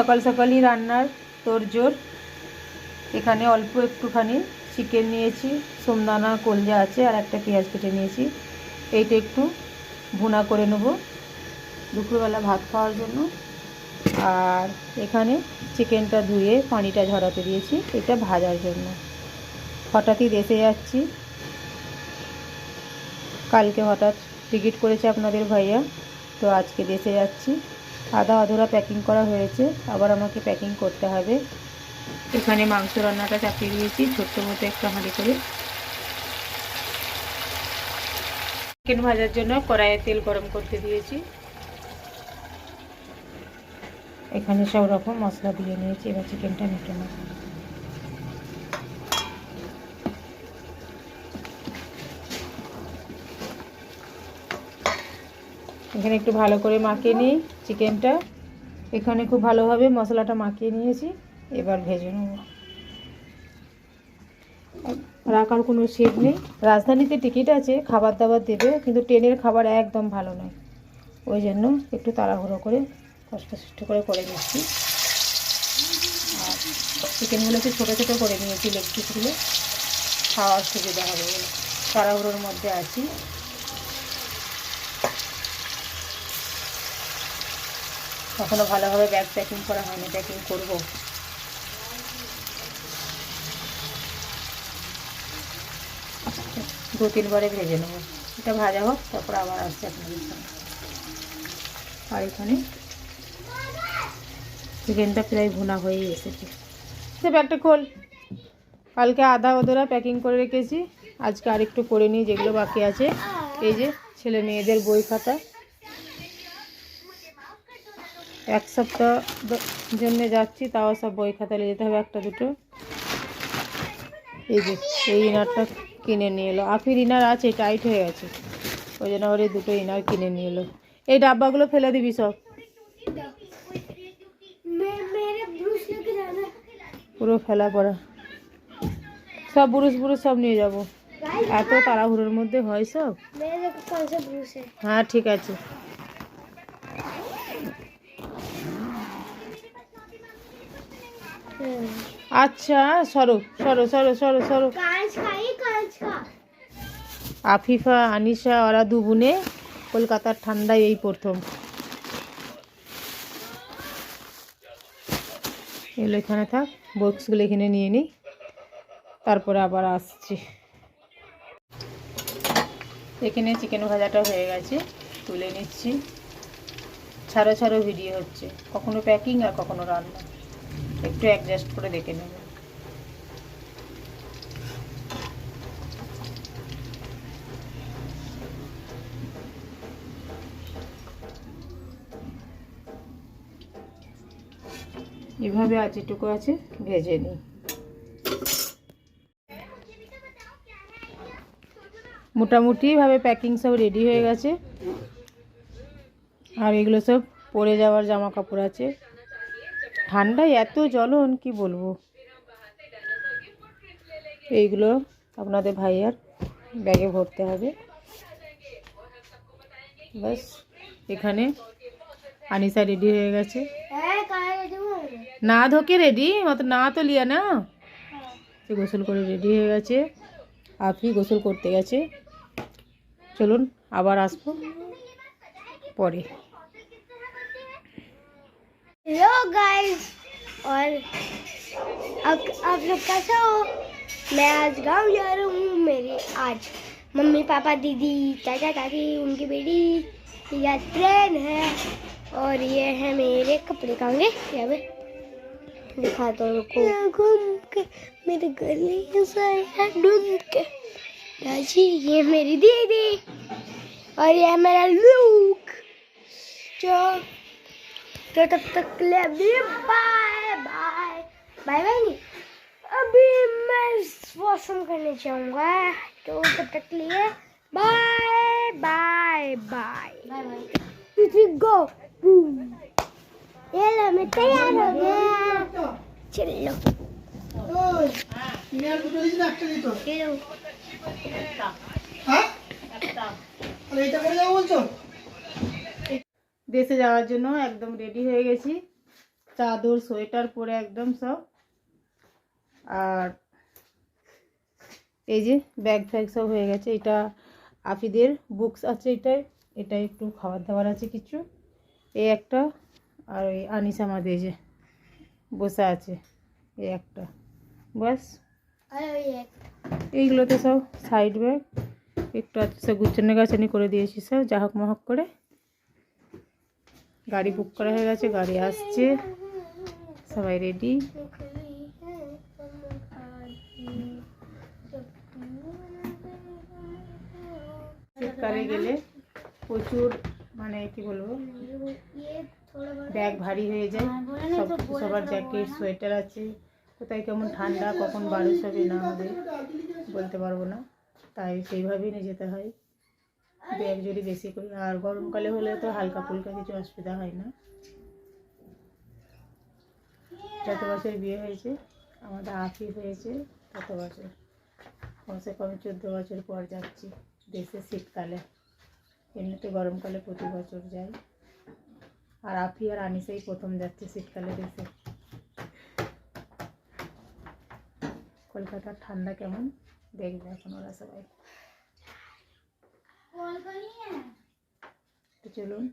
সকাল সকালই রান্নার তোড়জোড়। এখানে অল্প একটুখানি চিকেন নিয়েছি সোমদানা কলজা আছে, আর একটা পেঁয়াজ কেটে নিয়েছি। এইটা একটু ভুনা করে নেব দুপুরবেলা ভাত খাওয়ার জন্য। আর এখানে চিকেনটা ধুয়ে পানিটা ঝরাতে দিয়েছি, এটা ভাজার জন্য। হঠাৎই দেশে যাচ্ছি। কালকে হঠাৎ টিকিট করেছে আপনাদের ভাইয়া, তো আজকে দেশে যাচ্ছি। আধা আধুরা প্যাকিং করা হয়েছে, আবার আমাকে প্যাকিং করতে হবে। এখানে মাংস রান্নাটা চাপিয়ে দিয়েছি, ছোট্ট মতো একটা হাঁড়ি করে। চিকেন ভাজার জন্য কড়াইয়ে তেল গরম করতে দিয়েছি। এখানে সব রকম মশলা দিয়ে নিয়েছি, এবার চিকেনটা মেটে এখানে একটু ভালো করে মাখিয়ে নিই চিকেনটা। এখানে খুব ভালোভাবে মশলাটা মাখিয়ে নিয়েছি। এবার ভেজে নেব। রাখার কোনো শেড নেই। রাজধানীতে টিকিট আছে, খাবার দাবার দেবে, কিন্তু ট্রেনের খাবার একদম ভালো নয়। ওই জন্য একটু তাড়াহুড়ো করে কষ্ট সষ্ট করে করে নিচ্ছি। আর চিকেনগুলো একটু ছোটো ছোটো করে নিয়েছি লেগ পিসগুলো। খাওয়ার সুবিধা হবে তাড়াহুড়োর মধ্যে আছি। কখনো ভালোভাবে ব্যাগ প্যাকিং করা হয়নি প্যাকিং করব। দু তিনবারে ভেজে নেব। এটা ভাজা হোক, তারপর আবার আসছে আপনাদের সঙ্গে আর এখানে চিকেনটা প্রায় ভুনা হয়েই এসেছে। সে ব্যাগটা খোল। কালকে আধা ওদরা প্যাকিং করে রেখেছি। আজকে আরেকটু করে নিই, যেগুলো বাকি আছে। এই যে ছেলে মেয়েদের বই খাতা। এক সপ্তাহ জন্য যাচ্ছি তাও সব বই খাতা নিয়ে যেতে হবে একটা দুটো। এই যে এই ইনারটা কিনে নিয়ে এলো। আফির ইনার আছে টাইট হয়ে গেছে। ওই জন্য ওর এই দুটো ইনার কিনে নিয়ে এলো। এই ডাব্বাগুলো ফেলে দিবি সব। পুরো ফেলা পড়া। সব বুরুষ বুরুষ সব নিয়ে যাব। এত তাড়াহুড়োর মধ্যে হয় সব? হ্যাঁ ঠিক আছে। আচ্ছা সরো সরো সরো সরো সরো। আফিফা আনিশা ওরা দু বোনে কলকাতার ঠান্ডায় এই প্রথম। এগুলো এখানে থাক বক্সগুলো এখানে নিয়ে নিই তারপরে আবার আসছি। এখানে চিকেন ভাজাটা হয়ে গেছে তুলে নিচ্ছি। ছাড়ো ছাড়ো ভিডিও হচ্ছে। কখনো প্যাকিং আর কখনো রান্না। একটু অ্যাডজাস্ট করে দেখে নেব। এভাবে আজ এটুকু আছে ভেজে নিই। মোটামুটিভাবে প্যাকিং সব রেডি হয়ে গেছে। আর এগুলো সব পরে যাওয়ার জামা কাপড় আছে। ঠান্ডায় এত জ্বলন, কি বলব? এইগুলো আপনাদের ভাইয়ার ব্যাগে ভরতে হবে। ব্যাস, এখানে আনিসা রেডি হয়ে গেছে। না ধোকে রেডি অত না তো লিয়া না। সে গোসল করে রেডি হয়ে গেছে। আপনি গোসল করতে গেছে। চলুন, আবার আসব পরে। हेलो गाइस और अब आप लोग कैसे हो? मैं आज गाँव जा रहा हूँ मेरी आज मम्मी पापा दीदी चाचा चाची उनकी बेटी या ट्रेन है। और ये है मेरे कपड़े कांगे यहाँ पे दिखाता हूँ रुको घूम के मेरे गले है ढूंढ के। चाची ये मेरी दीदी। और ये मेरा लुक। जो तो तब तक के लिए अभी बाय बाय। बाय बाय नहीं। अभी मैं वॉशरूम करने जाऊँगा। तो तब तक के लिए bye bye bye. Bye bye. Go boom ये लो मैं तैयार हो गया। चलो। ये लो দেশে যাওয়ার জন্য একদম রেডি হয়ে গেছি। চাদর সোয়েটার পরে একদম সব। আর এই যে ব্যাগ ফ্যাগ সব হয়ে গেছে। এটা আফিদের বুকস আছে এটাই। এটা একটু খাবার দাবার আছে কিছু। এই একটা আর ওই আনিস আমাদের যে বসে আছে। এই একটা। বাস আর ওই এক। এইগুলোতে সব সাইড ব্যাগ একটু আছে সব গুচ্ছনে গাছানি করে দিয়েছি সব। জাহক মহক করে। গাড়ি বুক করা হয়ে গেছে, গাড়ি আসছে। সবাই রেডি শীতকালে গেলে প্রচুর মানে কি বলব ব্যাগ ভারী হয়ে যায়। সব, সবার জ্যাকেট সোয়েটার আছে। কোথায় কেমন ঠান্ডা, কখন বারোশ হবে না হবে, বলতে পারব না। তাই সেইভাবেই নিয়ে যেতে হয়। ব্যাগ যদি বেশি করি আর গরমকালে হলে তো হালকা ফুলকা কিছু অসুবিধা হয় না। যত বছর বিয়ে হয়েছে, আমাদের আফি হয়েছে তত বছর। কমসে কম চোদ্দ বছর পর যাচ্ছি দেশে শীতকালে। এমনিতে গরমকালে প্রতি বছর যাই। আর আফি আর আনিসেই প্রথম যাচ্ছে শীতকালে দেশে। কলকাতার ঠান্ডা কেমন? দেখবে এখন ওরা সবাই। তো চলুন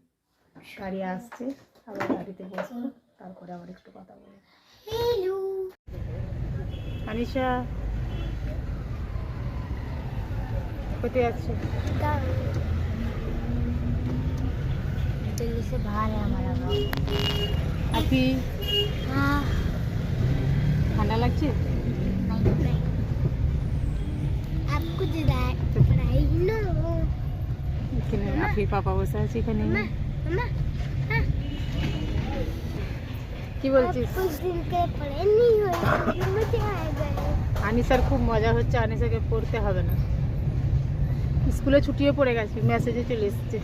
গাড়ি আসছে আবার গাড়িতে বসবো তারপরে আবার একটু কথা বলবো हेलो আনিশা কোথায় যাচ্ছে दिल्ली से बाहर है हमारा गाँव আপি हाँ ঠান্ডা লাগছে नहीं পাখির পাপা বসে আছে এখানে। কি বলছিস? আনিসার খুব মজা হচ্ছে আনিসাকে পড়তে হবে না। স্কুলে ছুটিয়ে পড়ে গেছে মেসেজে চলে এসছে।